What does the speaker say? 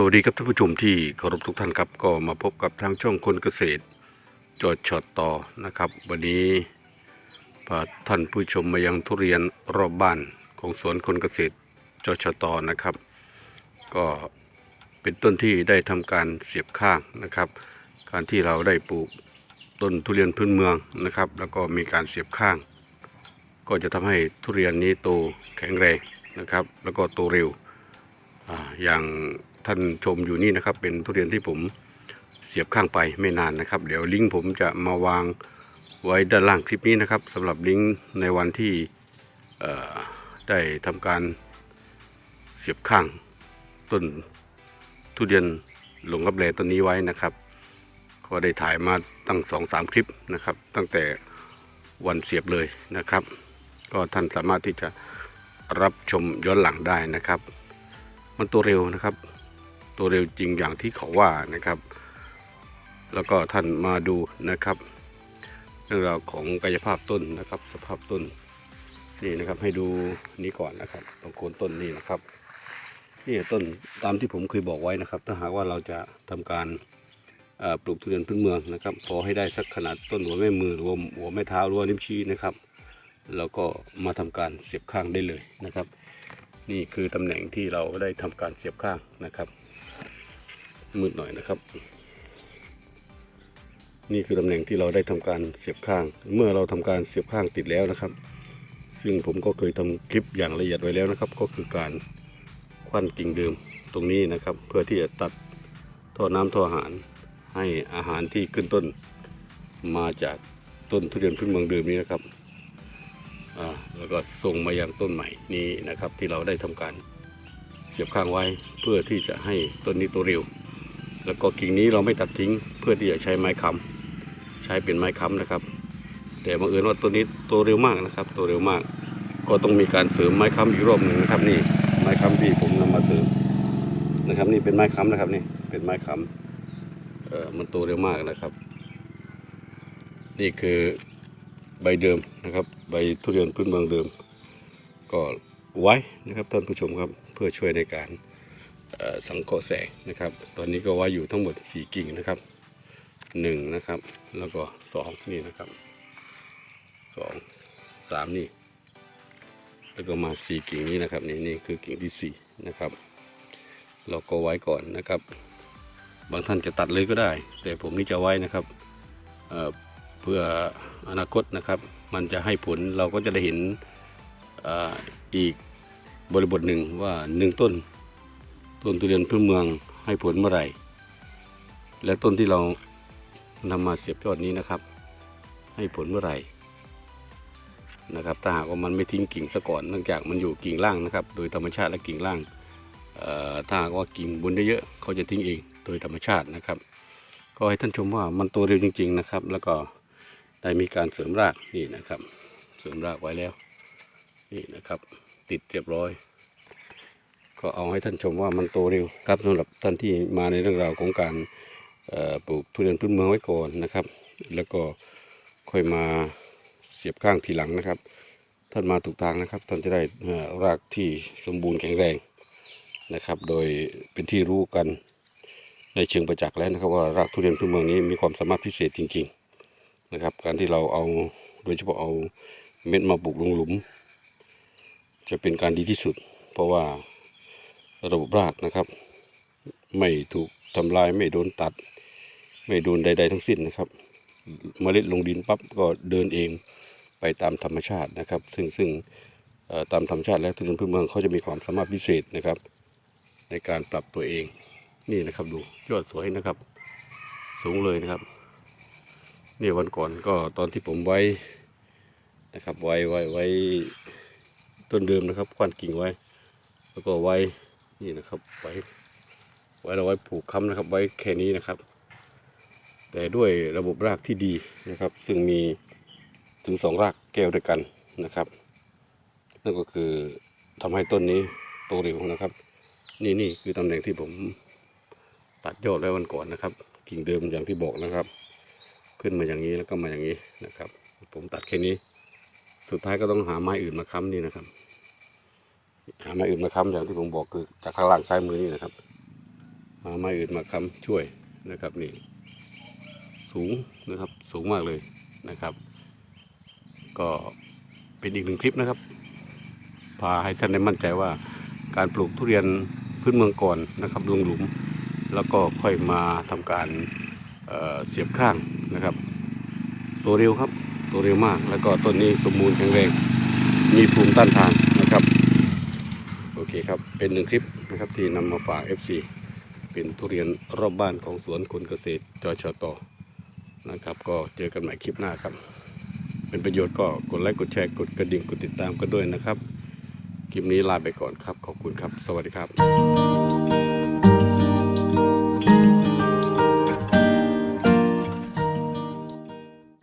สวัสดีครับท่านผู้ชมที่เคารพทุกท่านครับก็มาพบกับทางช่องคนเกษตรจอดช็อตต่อนะครับ วันนี้พาท่านผู้ชมมายังทุเรียนรอบบ้านของสวนคนเกษตรจอดช็อตต่อนะครับ ก็เป็นต้นที่ได้ทำการเสียบข้างนะครับ การที่เราได้ปลูกต้นทุเรียนพื้นเมืองนะครับ แล้วก็มีการเสียบข้าง ก็จะทำให้ทุเรียนนี้โตแข็งแรงนะครับ แล้วก็โตเร็วออย่าง ท่านชมอยู่นี่นะครับ เป็นทุเรียนที่ผมเสียบข้างไปไม่นานนะครับ เดี๋ยวลิงก์ผมจะมาวางไว้ด้านล่างคลิปนี้นะครับสำหรับลิงก์ในวันที่ได้ทำการเสียบข้างต้นทุเรียนหลงรับแลต้นนี้ไว้นะครับ ก็ได้ถ่ายมาตั้งสองสามคลิปนะครับ ตั้งแต่วันเสียบเลยนะครับ ก็ท่านสามารถที่จะรับชมย้อนหลังได้นะครับ มันตัวเร็วนะครับ ตัวเร็วจริงอย่างที่เขาว่านะครับ แล้วก็ท่านมาดูนะครับ เรื่องราวของกายภาพต้นนะครับ สภาพต้นนี่นะครับให้ดูนี้ก่อนนะครับตรงโคนต้นนี่นะครับนี่ต้นตามที่ผมเคยบอกไว้นะครับ ถ้าหากว่าเราจะทำการปลูกทุเรียนพื้นเมืองนะครับพอให้ได้สักขนาดต้นหัวแม่มือหรือว่าหัวแม่เท้าหรือว่านิ้วชี้นะครับ แล้วก็มาทำการเสียบข้างได้เลยนะครับ นี่คือตำแหน่งที่เราได้ทำการเสียบข้างนะครับ มืดหน่อยนะครับ นี่คือตำแหน่งที่เราได้ทำการเสียบข้าง เมื่อเราทำการเสียบข้างติดแล้วนะครับ ซึ่งผมก็เคยทำคลิปอย่างละเอียดไว้แล้วนะครับ ก็คือการควันกิ่งเดิมตรงนี้นะครับ เพื่อที่จะตัดท่อน้ำท่ออาหาร ให้อาหารที่ขึ้นต้น มาจากต้นทุเรียนพื้นเมืองเดิมนี้นะครับ แล้วก็ส่งมายังต้นใหม่นี้นะครับ ที่เราได้ทำการเสียบข้างไว้เพื่อที่จะให้ต้นนี้โตเร็ว แล้วก็กิ่งนี้เราไม่ตัดทิ้งเพื่อที่จะใช้ไม้ค้ำใช้เป็นไม้ค้ำนะครับ แต่บังเอิญว่าต้นนี้โตเร็วมากนะครับโตเร็วมาก ก็ต้องมีการเสริมไม้ค้ำอีกรอบหนึ่งนะครับนี่ไม้ค้ำที่ผมนำมาเสริมนะครับ นี่เป็นไม้ค้ำนะครับนี่เป็นไม้ค้ำเออมันโตเร็วมากนะครับ นี่คือ ใบเดิมนะครับ ใบทุเรียนพื้นเมืองเดิม ก็ไว้นะครับท่านผู้ชมครับเพื่อช่วยในการสังเคราะห์แสงนะครับ ตอนนี้ก็ไว้อยู่ทั้งหมดสี่กิ่งนะครับหนึ่งนะครับ แล้วก็สองนี่นะครับสองสามนี่แล้วก็มาสี่กิ่งนี้นะครับนี่นี่คือกิ่งที่สี่นะครับ เราก็ไว้ก่อนนะครับ บางท่านจะตัดเลยก็ได้ แต่ผมนี่จะไว้นะครับ พื่ออนาคตนะครับ มันจะให้ผลเราก็จะได้เห็นออีกบริบทหนึ่งว่าหนึ่งต้น ต้นทุเรียนพื้นเมืองให้ผลเมื่อไหร่ และต้นที่เรานำมาเสียบยอดนี้นะครับ ให้ผลเมื่อไหร่นะครับถ้าหากว่ามันไม่ทิ้งกิ่งซะก่อนเนื่องจากมันอยู่กิ่งล่างนะครับ โดยธรรมชาติและกิ่งล่างถ้าหากว่ากิ่งบนเยอะๆเขาจะทิ้งเองโดยธรรมชาตินะครับ ก็ให้ท่านชมว่ามันโตเร็วจริง ๆ นะครับ แล้วก็ ได้มีการเสริมรากนี่นะครับ เสริมรากไว้แล้ว นี่นะครับ ติดเรียบร้อย ก็เอาให้ท่านชมว่ามันโตเร็วครับสำหรับท่านที่มาในเรื่องราวของการปลูกทุเรียนพื้นเมืองไว้ก่อนนะครับ แล้วก็ค่อยมาเสียบข้างทีหลังนะครับ ท่านมาถูกทางนะครับ ท่านจะได้รากที่สมบูรณ์แข็งแรงนะครับ โดยเป็นที่รู้กันในเชิงประจักษ์แล้วนะครับว่ารากทุเรียนพื้นเมืองนี้มีความสามารถพิเศษจริง ๆ นะครับ การที่เราเอาโดยเฉพาะเอาเม็ดมาปลูกลงหลุม จะเป็นการดีที่สุด เพราะว่าระบบรากนะครับ ไม่ถูกทำลายไม่โดนตัด ไม่โดนใด ๆ ทั้งสิ้นนะครับเมล็ดลงดินปั๊บก็เดินเองไปตามธรรมชาตินะครับ ซึ่งซึ่งตามธรรมชาติแล้วทุเรียนพื้นเมืองเขาจะมีความสามารถพิเศษนะครับ ในการปรับตัวเองนี่นะครับดูยอดสวยนะครับ สูงเลยนะครับ เนี่ยวันก่อนก็ตอนที่ผมไว้นะครับ ไว้ไว้ไว้ต้นเดิมนะครับควันกิ่งไว้ แล้วก็ไว้นี่นะครับไว้ไว้เราไว้ผูกค้ำนะครับ ไว้แค่นี้นะครับ แต่ด้วยระบบรากที่ดีนะครับ ซึ่งมีถึงสองรากแก้วด้วยกันนะครับ นั่นก็คือทำให้ต้นนี้โตเร็วนะครับ นี่นี่คือตำแหน่งที่ผมตัดยอดไว้วันก่อนนะครับ กิ่งเดิมอย่างที่บอกนะครับ ขึ้นมาอย่างนี้แล้วก็มาอย่างนี้นะครับ ผมตัดแค่นี้ สุดท้ายก็ต้องหาไม้อื่นมาค้ำนี่นะครับ หาไม้อื่นมาค้ำอย่างที่ผมบอกคือจากข้างล่างซ้ายมือนี่นะครับหาไม้อื่นมาค้ำช่วยนะครับนี่ สูงนะครับสูงมากเลยนะครับ ก็เป็นอีกหนึ่งคลิปนะครับ พาให้ท่านได้มั่นใจว่าการปลูกทุเรียนพื้นเมืองก่อนนะครับลงหลุม แล้วก็ค่อยมาทำการ เสียบข้างนะครับ ตัวเร็วครับ ตัวเร็วมาก แล้วก็ต้นนี้สมบูรณ์แข็งแรง มีภูมิต้านทานนะครับ โอเคครับ เป็นหนึ่งคลิปนะครับที่นำมาฝาก FC เป็นทุเรียนรอบบ้านของสวนคนเกษตรจอชตนะครับ ก็เจอกันใหม่คลิปหน้าครับ เป็นประโยชน์ก็กดไลค์กดแชร์กดกระดิ่งกดติดตามกันด้วยนะครับ คลิปนี้ลาไปก่อนครับ ขอบคุณครับ สวัสดีครับ